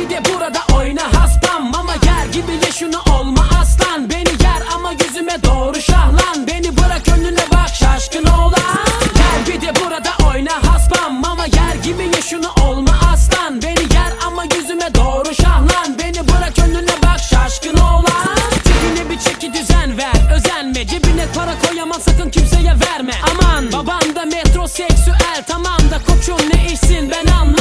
Belki de burada oyna haspam Ama yer gibi ye şunu olma aslan. Beni yer ama yüzüme doğru şahlan. Beni bırak önüne bak şaşkın oğlan. Gel bir de burada oyna haspam Ama yer gibi ye şunu olma aslan. Beni yer ama yüzüme doğru şahlan. Beni bırak önüne bak şaşkın oğlan. Cebine bir çeki düzen ver özenme. Cebine para koyamam sakın kimseye verme. Aman babam da metroseksüel tamam da koçum ne işsin? Ben anlamam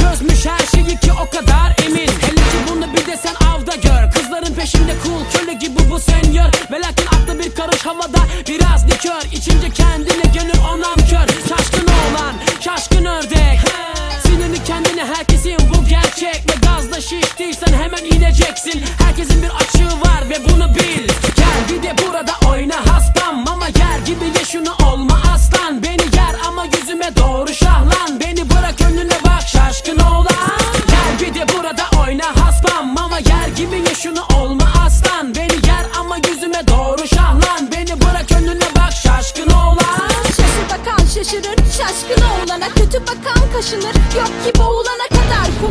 çözmüş her şeyi ki o kadar emin. Hele ki bunu bir de sen avda gör. Kızların peşinde cool köle gibi bu senyor Ve lakin aklı bir karış havada Biraz likör. İçince kendine gönül onam kör. Şaşkın oğlan şaşkın ördek. Sinirli kendine herkesin bu gerçek. Ve gazla şiştiysen hemen ineceksin. Herkesin bir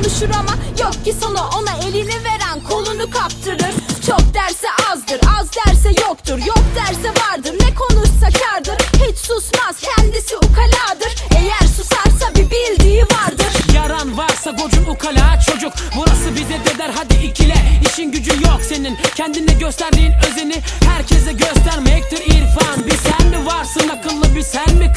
konuşur ama Yok ki sana. Ona elini veren kolunu kaptırır. Çok derse azdır az derse yoktur. Yok derse vardır ne konuşsa kardır. Hiç susmaz kendisi ukaladır. Eğer susarsa bir bildiği vardır. Yaran varsa gocun ukala çocuk. Burası bize deder hadi ikile. İşin gücü yok senin. Kendine gösterdiğin özeni Herkese göstermektir irfan. Bir sen mi varsın akıllı bir sen mi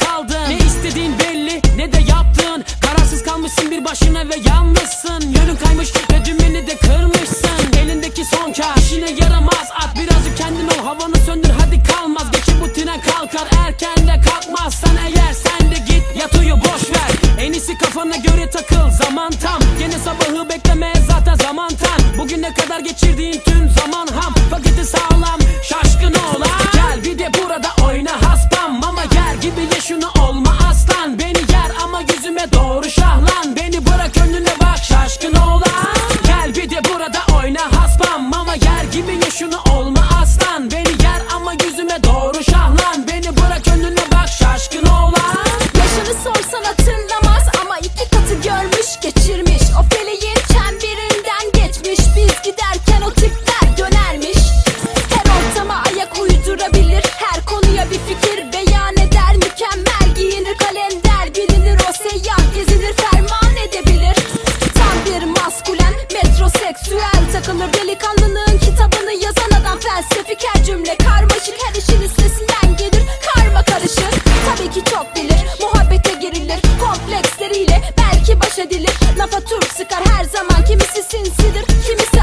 kalkar erken de kalkmazsan eğer sen de git yat uyu boş ver. En iyisi kafana göre takıl. Zaman tam. Gene sabahı bekleme. Zaten zaman tam. Bugüne kadar geçirdiğin tüm zaman ham. Paketi sağlam. Şaşkın oğlan Gel bir de burada oyna haspam Ama yer gibi ye şunu olma giderken o tipler dönermiş. Her ortama ayak uydurabilir Her konuya bir fikir beyan eder. Mükemmel giyinir kalender Bilinir o seyyah gezinir ferman edebilir. Tam bir maskülen metroseksüel Takılır delikanlının kitabını yazan adam. Felsefik her cümle karmaşık Her işin üstesinden gelir karma karışık Tabii ki çok bilir muhabbete girilir Kompleksleriyle belki baş edilir. Lafa turp sıkar her zaman Kimisi sinsidir kimisi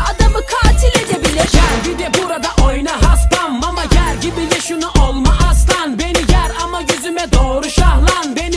şahlan benim